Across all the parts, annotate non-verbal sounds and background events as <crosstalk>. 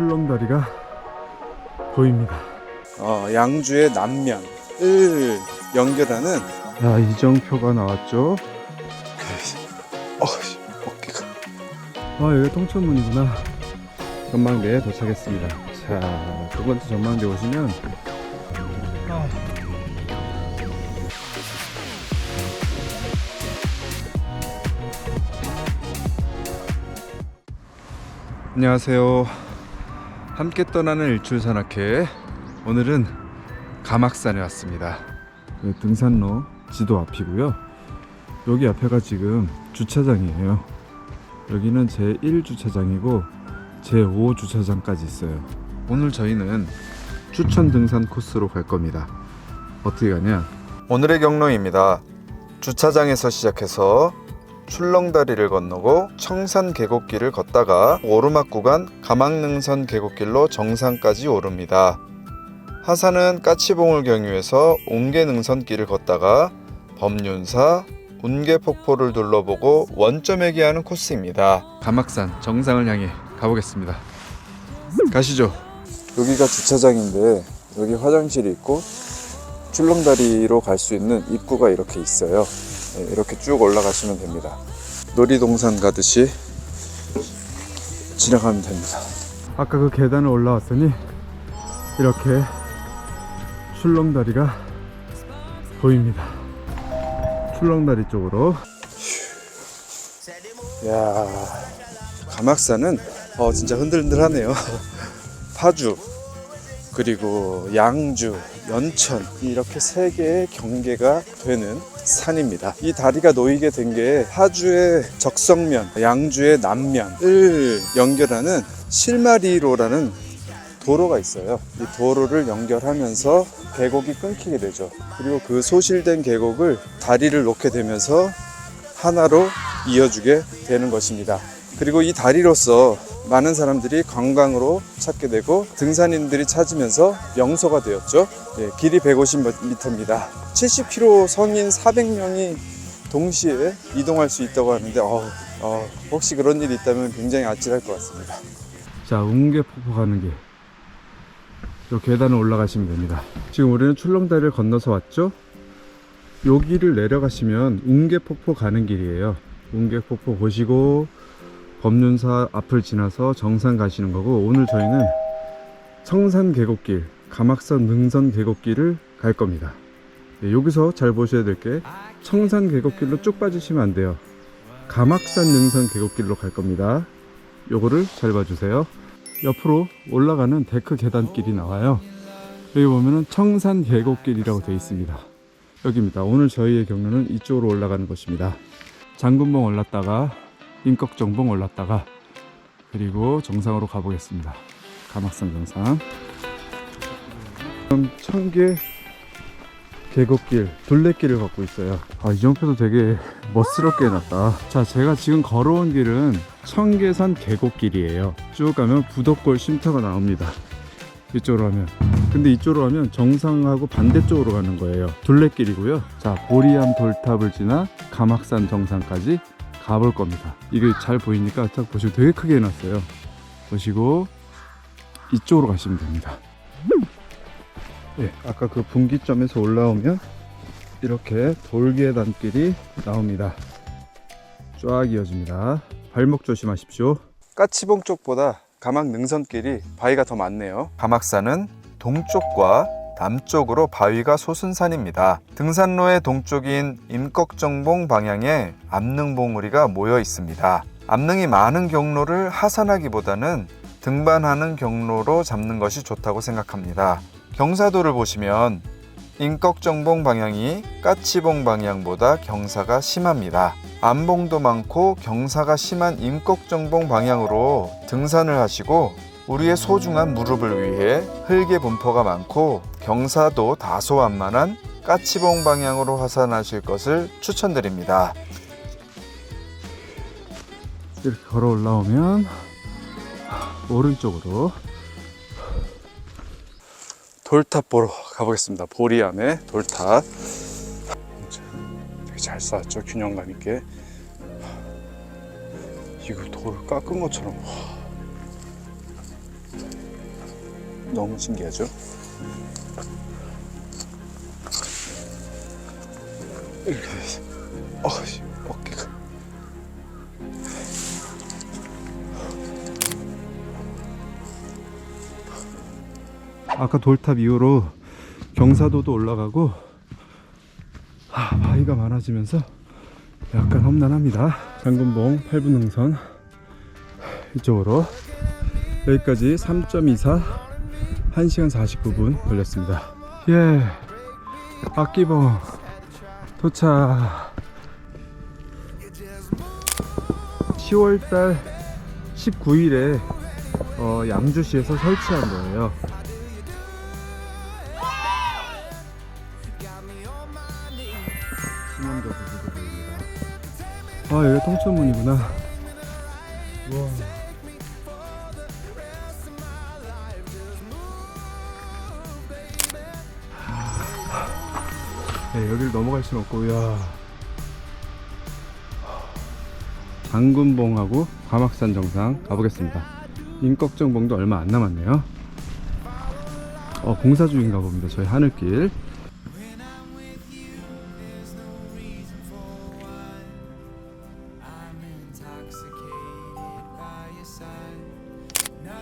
출렁다리가 보입니다. 어, 양주의 남면을 연결하는 야 이정표가 나왔죠. 어, 어깨가 아 여기가 통천문이구나. 전망대에 도착했습니다. 자, 두 번째 전망대 오시면 안녕하세요. 함께 떠나는 일출 산악회. 오늘은 가막산에 왔습니다. 네, 등산로 지도 앞이고요. 여기 앞에가 지금 주차장이에요. 여기는 제 1주차장이고 제 5주차장까지 있어요. 오늘 저희는 추천 등산 코스로 갈 겁니다. 어떻게 가냐? 오늘의 경로입니다. 주차장에서 시작해서 출렁다리를 건너고 청산 계곡길을 걷다가 오르막 구간 가막능선 계곡길로 정상까지 오릅니다. 하산은 까치봉을 경유해서 옹계능선길을 걷다가 범륜사 운계폭포를 둘러보고 원점에게 하는 코스입니다. 가막산 정상을 향해 가보겠습니다. 가시죠. 여기가 주차장인데 여기 화장실이 있고 출렁다리로 갈 수 있는 입구가 이렇게 있어요. 네, 이렇게 쭉 올라가시면 됩니다. 놀이동산 가듯이 지나가면 됩니다. 아까 그 계단을 올라왔더니 이렇게 출렁다리가 보입니다. 출렁다리 쪽으로 야 가막산은 어, 진짜 흔들흔들하네요. <laughs> 파주 그리고 양주, 연천 이렇게 세 개의 경계가 되는 산입니다. 이 다리가 놓이게 된게 파주의 적성면, 양주의 남면을 연결하는 실마리로라는 도로가 있어요. 이 도로를 연결하면서 계곡이 끊기게 되죠. 그리고 그 소실된 계곡을 다리를 놓게 되면서 하나로 이어주게 되는 것입니다. 그리고 이 다리로서 많은 사람들이 관광으로 찾게 되고 등산인들이 찾으면서 명소가 되었죠. 예, 길이 150m입니다. 70km 성인 400명이 동시에 이동할 수 있다고 하는데 어, 어, 혹시 그런 일이 있다면 굉장히 아찔할 것 같습니다. 자 웅계폭포 가는 길. 요 계단을 올라가시면 됩니다. 지금 우리는 출렁다리를 건너서 왔죠? 여기를 내려가시면 웅계폭포 가는 길이에요. 웅계폭포 보시고 법륜사 앞을 지나서 정상 가시는 거고 오늘 저희는 청산 계곡길, 가막산 능선 계곡길을 갈 겁니다. 네, 여기서 잘 보셔야 될 게 청산 계곡길로 쭉 빠지시면 안 돼요. 가막산 능선 계곡길로 갈 겁니다. 요거를 잘 봐주세요. 옆으로 올라가는 데크 계단길이 나와요. 여기 보면은 청산 계곡길이라고 되어 있습니다. 여기입니다. 오늘 저희의 경로는 이쪽으로 올라가는 곳입니다. 장군봉 올랐다가 인꺽정봉 올랐다가 그리고 정상으로 가보겠습니다. 가막산 정상. 지금 청계 계곡길, 둘레길을 걷고 있어요. 아, 이정표도 되게 멋스럽게 해놨다. 자, 제가 지금 걸어온 길은 청계산 계곡길이에요. 쭉 가면 부덕골 쉼터가 나옵니다. 이쪽으로 하면. 근데 이쪽으로 하면 정상하고 반대쪽으로 가는 거예요. 둘레길이고요. 자, 보리암 돌탑을 지나 가막산 정상까지 가볼 겁니다. 이게 잘 보이니까 딱 보시고 되게 크게 해놨어요. 보시고 이쪽으로 가시면 됩니다. 네, 아까 그 분기점에서 올라오면 이렇게 돌계단길이 나옵니다. 쫙 이어집니다. 발목 조심하십시오. 까치봉 쪽보다 가막 능선길이 바위가 더 많네요. 가막산은 동쪽과 남쪽으로 바위가 솟은 산입니다. 등산로의 동쪽인 임꺽정봉 방향에 암릉봉우리가 모여 있습니다. 암릉이 많은 경로를 하산하기보다는 등반하는 경로로 잡는 것이 좋다고 생각합니다. 경사도를 보시면 임꺽정봉 방향이 까치봉 방향보다 경사가 심합니다. 암봉도 많고 경사가 심한 임꺽정봉 방향으로 등산을 하시고 우리의 소중한 무릎을 위해 흙의 분포가 많고 경사도 다소 완만한 까치봉 방향으로 하산하실 것을 추천드립니다. 이렇게 걸어 올라오면 오른쪽으로 돌탑 보러 가보겠습니다. 보리암의 돌탑. 되게 잘 쌓았죠. 균형감 있게. 이거 돌 깎은 것처럼. 와. 너무 신기하죠? 이렇게 어, 어깨가 아까 돌탑 이후로 경사도도 올라가고 하, 바위가 많아지면서 약간 험난합니다. 장군봉 8분 능선 이쪽으로 여기까지 3.24 1시간 49분 걸렸습니다. 예, 악기봉 도착. 10월달 19일에 어, 양주시에서 설치한 거예요. 신원도 부두도 보입니다. 아, 여기 통천문이구나. 우와. 네, 여기를 넘어갈 수는 없고, 야. 장군봉하고 가막산 정상 가보겠습니다. 인꺽정봉도 얼마 안 남았네요. 어, 공사 중인가 봅니다. 저희 하늘길.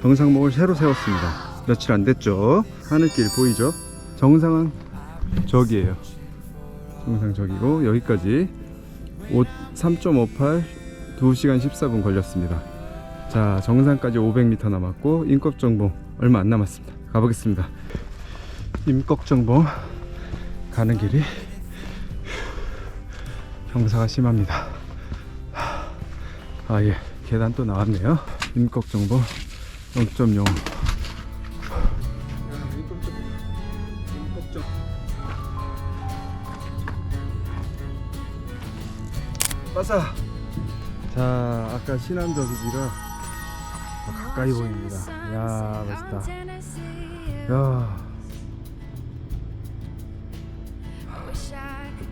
정상목을 새로 세웠습니다. 며칠 안 됐죠? 하늘길 보이죠? 정상은 저기에요. 정상 저기고 여기까지 3.58 2시간 14분 걸렸습니다. 자, 정상까지 500m 남았고 임꺽정봉 얼마 안 남았습니다. 가보겠습니다. 임꺽정봉 가는 길이 경사가 심합니다. 아 예, 계단 또 나왔네요. 임꺽정봉 0.0 빠사 자 아까 신안 저수지가 더 가까이 보입니다. 야 멋있다. 야.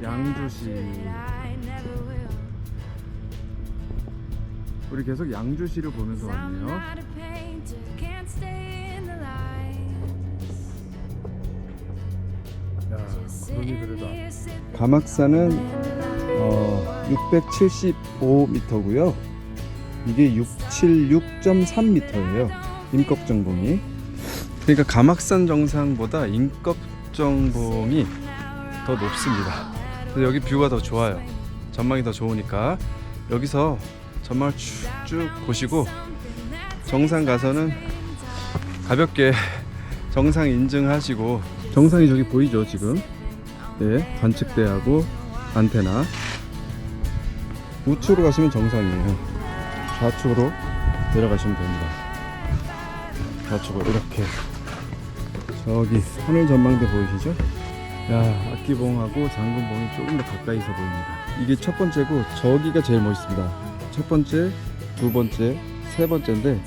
양주시. 우리 계속 양주시를 보면서 왔네요. 야 구름이 그래도 가막산은 어, 675m고요. 이게 676.3m예요. 임꺽 정봉이. 그러니까 가막산 정상보다 임꺽 정봉이 더 높습니다. 그래서 여기 뷰가 더 좋아요. 전망이 더 좋으니까 여기서 전망을 쭉쭉 보시고 정상 가서는 가볍게 정상 인증하시고 정상이 저기 보이죠 지금 네 관측대하고 안테나 우측으로 가시면 정상이에요. 좌측으로 내려가시면 됩니다. 좌측으로 이렇게. 저기 하늘 전망대 보이시죠? 야 악기봉하고 장군봉이 조금 더 가까이서 보입니다. 이게 첫 번째고 저기가 제일 멋있습니다. 첫 번째 두 번째 세 번째인데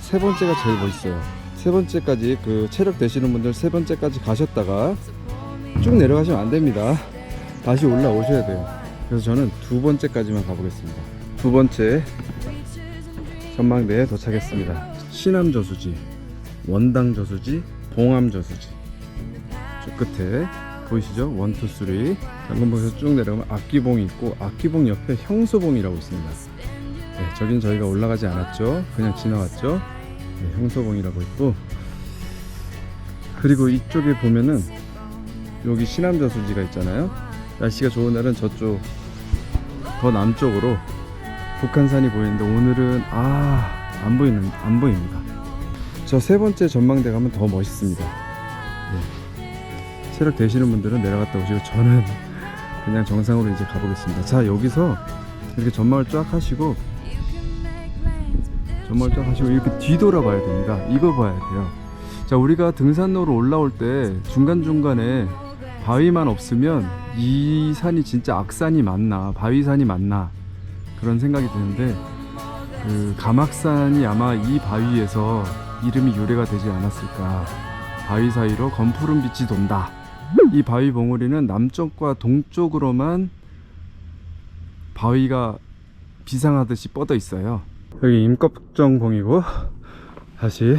세 번째가 제일 멋있어요. 세 번째까지 그 체력 되시는 분들 세 번째까지 가셨다가 쭉 내려가시면 안 됩니다. 다시 올라오셔야 돼요. 그래서 저는 두 번째까지만 가보겠습니다. 두 번째 전망대에 도착했습니다. 신암 저수지, 원당 저수지, 봉암 저수지. 저 끝에 보이시죠? 원, 투, 쓰리. 장군봉에서 쭉 내려가면 악기봉이 있고 악기봉 옆에 형소봉이라고 있습니다. 네, 저긴 저희가 올라가지 않았죠. 그냥 지나왔죠. 네, 형소봉이라고 있고 그리고 이쪽에 보면은 여기 신암 저수지가 있잖아요. 날씨가 좋은 날은 저쪽 더 남쪽으로 북한산이 보이는데 오늘은 아 안 보이는 안 보입니다. 저 세 번째 전망대 가면 더 멋있습니다. 네. 체력 되시는 분들은 내려갔다 오시고 저는 그냥 정상으로 이제 가보겠습니다. 자 여기서 이렇게 전망을 쫙 하시고 전망을 쫙 하시고 이렇게 뒤돌아봐야 됩니다. 이거 봐야 돼요. 자 우리가 등산로로 올라올 때 중간 중간에 바위만 없으면 이 산이 진짜 악산이 맞나 바위산이 맞나 그런 생각이 드는데 그 가막산이 아마 이 바위에서 이름이 유래가 되지 않았을까. 바위 사이로 검푸른 빛이 돈다. 이 바위 봉우리는 남쪽과 동쪽으로만 바위가 비상하듯이 뻗어 있어요. 여기 임꺽정봉이고 다시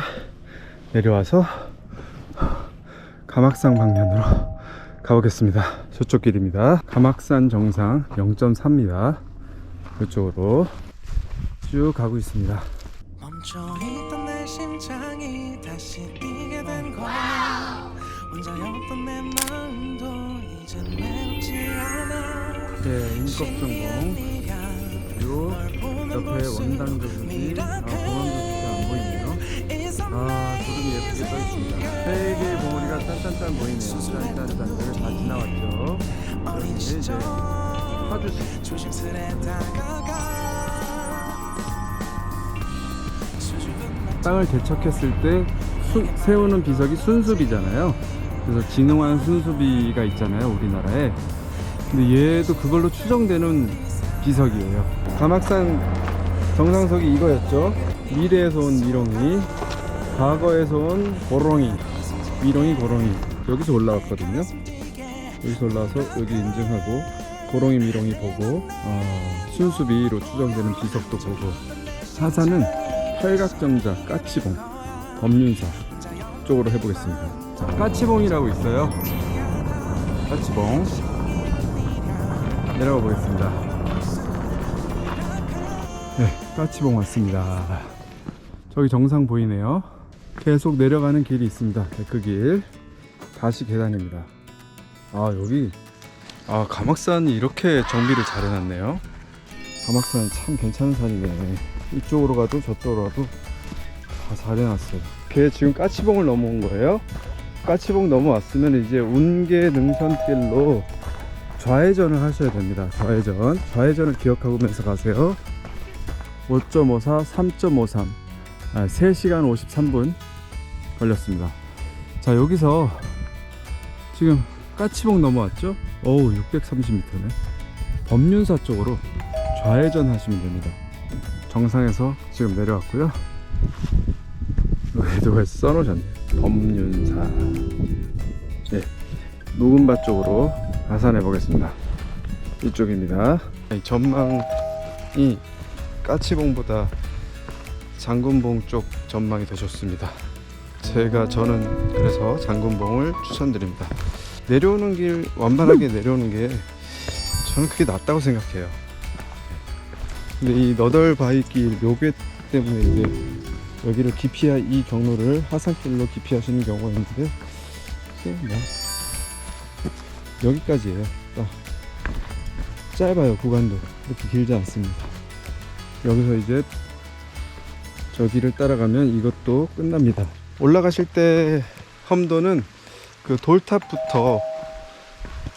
내려와서 가막산 방면으로 가보겠습니다. 저쪽 길입니다. 가막산 정상 0.4입니다. 그쪽으로 쭉 가고 있습니다. 멈춰있던 내 심장이 다시 뛰게 된 거야 혼자였던 내 마음도 이젠 외롭지 않아 네, 인kop정봉 네가 그리고 옆에 원당저수지 아, 보이네요. 아, 구름이 예쁘게 떠 있습니다. 세 개의 봉우리가 짠짠짠 보이네요. 짠짠짠. 여기 다 지나왔죠. 그런데 이제 다가가 땅을 개척했을 때 수- 세우는 비석이 순수비잖아요. 그래서 진흥한 순수비가 있잖아요, 우리나라에. 근데 얘도 그걸로 추정되는 비석이에요. 가막산 정상석이 이거였죠. 미래에서 온 미롱이, 과거에서 온 고롱이, 미롱이 고롱이. 여기서 올라왔거든요. 여기서 올라와서 여기 인증하고 고롱이 미롱이 보고 어, 순수비로 추정되는 비석도 보고. 사사는 팔각정자 까치봉 법륜사 쪽으로 해보겠습니다. 자, 까치봉이라고 있어요. 까치봉. 내려가 보겠습니다. 네 까치봉 왔습니다 저기 정상 보이네요. 계속 내려가는 길이 있습니다. 네, 그길. 다시 계단입니다. 아 여기. 아 가막산이 이렇게 정비를 잘 해놨네요. 가막산 참 괜찮은 산이네. 이쪽으로 가도 저쪽으로 가도 다 잘 해놨어요. 걔 지금 까치봉을 넘어온 거예요. 까치봉 넘어왔으면 이제 운계 능선길로 좌회전을 하셔야 됩니다. 좌회전. 좌회전을 기억하면서 가세요. 5.54 3.53 아, 3시간 53분 걸렸습니다 자 여기서 지금 까치봉 넘어왔죠 어우 630m네 법륜사 쪽으로 좌회전 하시면 됩니다. 정상에서 지금 내려왔고요. 여기도 써놓으셨네요. 법륜사. 예. 녹음바 쪽으로 가산해 보겠습니다. 이쪽입니다. 이 전망이 까치봉보다 장군봉 쪽 전망이 더 좋습니다. 제가 저는 그래서 장군봉을 추천드립니다. 내려오는 길 완만하게 내려오는 게 저는 그게 낫다고 생각해요. 근데 이 너덜 바위길 묘괴 때문에 이제 여기를 기피하 이 경로를 하산길로 기피하시는 경우가 있는데 뭐 여기까지예요. 딱 짧아요 구간도 이렇게 길지 않습니다. 여기서 이제 저기를 따라가면 이것도 끝납니다. 올라가실 때 험도는 그 돌탑부터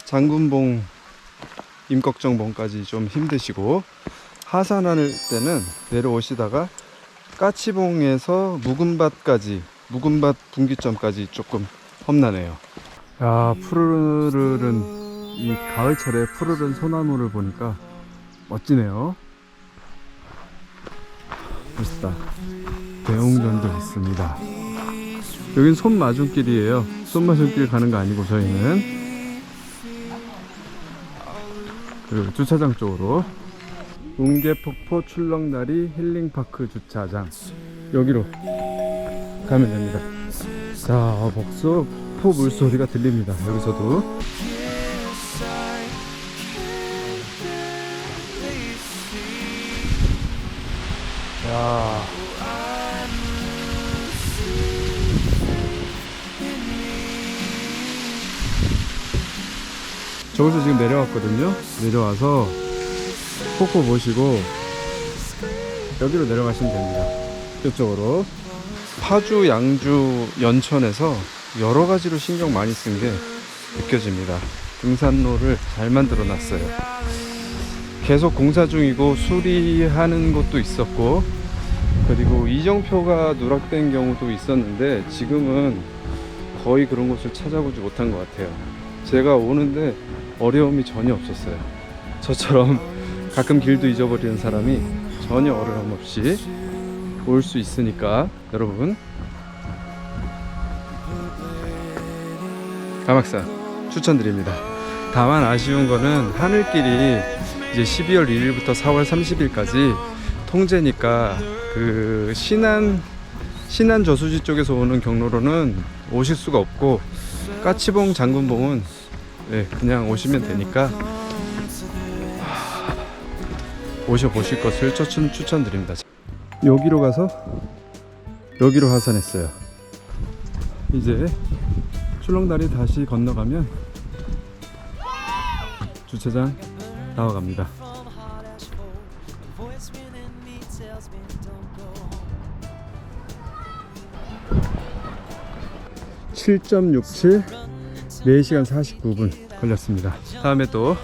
장군봉 임꺽정봉까지 좀 힘드시고 하산할 때는 내려오시다가 까치봉에서 묵은밭까지 묵은밭 분기점까지 조금 험난해요. 야 푸르른 이 가을철에 푸르른 소나무를 보니까 멋지네요. 멋있다. 대웅전도 있습니다. 여긴 손마중길이에요. 손마중길 가는 거 아니고 저희는. 그리고 주차장 쪽으로. 웅계폭포 출렁다리 힐링파크 주차장. 여기로 가면 됩니다. 자 복수. 포 물소리가 들립니다. 여기서도 야 저기서 지금 내려왔거든요 내려와서 폭포 보시고 여기로 내려가시면 됩니다. 이쪽으로 파주, 양주, 연천에서 여러 가지로 신경 많이 쓴 게 느껴집니다. 등산로를 잘 만들어 놨어요. 계속 공사 중이고 수리하는 곳도 있었고 그리고 이정표가 누락된 경우도 있었는데 지금은 거의 그런 곳을 찾아보지 못한 것 같아요. 제가 오는데 어려움이 전혀 없었어요. 저처럼 가끔 길도 잊어버리는 사람이 전혀 어려움 없이 올 수 있으니까 여러분 가막산 추천드립니다. 다만 아쉬운 거는 하늘길이 이제 12월 1일부터 4월 30일까지 통제니까 그 신안 신안 저수지 쪽에서 오는 경로로는 오실 수가 없고 까치봉 장군봉은 네, 그냥 오시면 되니까 오셔 보실 것을 추천 추천드립니다. 여기로 가서 여기로 하산했어요. 이제 출렁다리 다시 건너가면 주차장 나와갑니다. (7.67) 4시간 49분 걸렸습니다. 다음에 또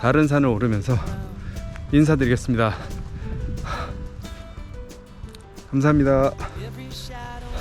다른 산을 오르면서 인사드리겠습니다. 감사합니다.